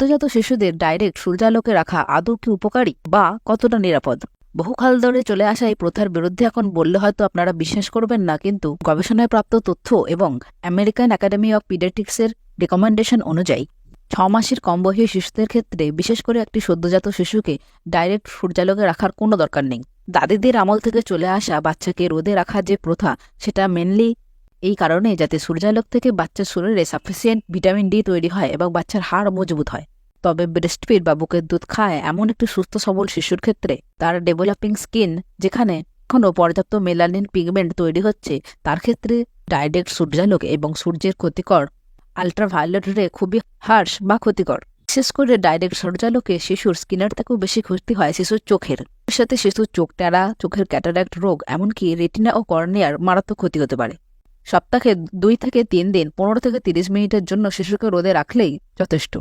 সদ্যজাত শিশুদের ডাইরেক্ট সূর্যালোকে রাখা আদৌ কি উপকারী বা কতটা নিরাপদ? বহুকাল ধরে চলে আসা এই প্রথার বিরুদ্ধে এখন বললে হয়তো আপনারা বিশ্বাস করবেন না, কিন্তু গবেষণায় প্রাপ্ত তথ্য এবং আমেরিকান একাডেমি অফ পিডেটিক্সের রেকমেন্ডেশন অনুযায়ী, ছ মাসের কম বয়সী শিশুদের ক্ষেত্রে বিশেষ করে একটি সদ্যজাত শিশুকে ডাইরেক্ট সূর্যালোকে রাখার কোনো দরকার নেই। দাদিদের আমল থেকে চলে আসা বাচ্চাকে রোদে রাখার যে প্রথা, সেটা মেনলি এই কারণে যাতে সূর্যালোক থেকে বাচ্চার শরীরে সাফিসিয়েন্ট ভিটামিন ডি তৈরি হয় এবং বাচ্চার হাড় মজবুত হয়। তবে ব্রেস্টফিড বা বুকের দুধ খায় এমন একটি সুস্থ সবল শিশুর ক্ষেত্রে তার ডেভেলপিং স্কিন যেখানে এখনও পর্যাপ্ত মেলানিন পিগমেন্ট তৈরি হচ্ছে, তার ক্ষেত্রে ডাইরেক্ট সূর্যালোক এবং সূর্যের ক্ষতিকর আলট্রাভায়োলেট রে খুবই হার্শ বা ক্ষতিকর। বিশেষ করে ডাইরেক্ট সূর্যালোকে শিশুর স্কিনের থেকেও বেশি ক্ষতি হয় শিশুর চোখের। সাথে শিশুর চোখ টেরা, চোখের ক্যাটারাক্ট রোগ, এমনকি রেটিনা ও কর্নিয়ার মারাত্মক ক্ষতি হতে পারে। সপ্তাহে দুই থেকে তিন দিন পনেরো থেকে তিরিশ মিনিটের জন্য শিশুকে রোদে রাখলেই যথেষ্ট।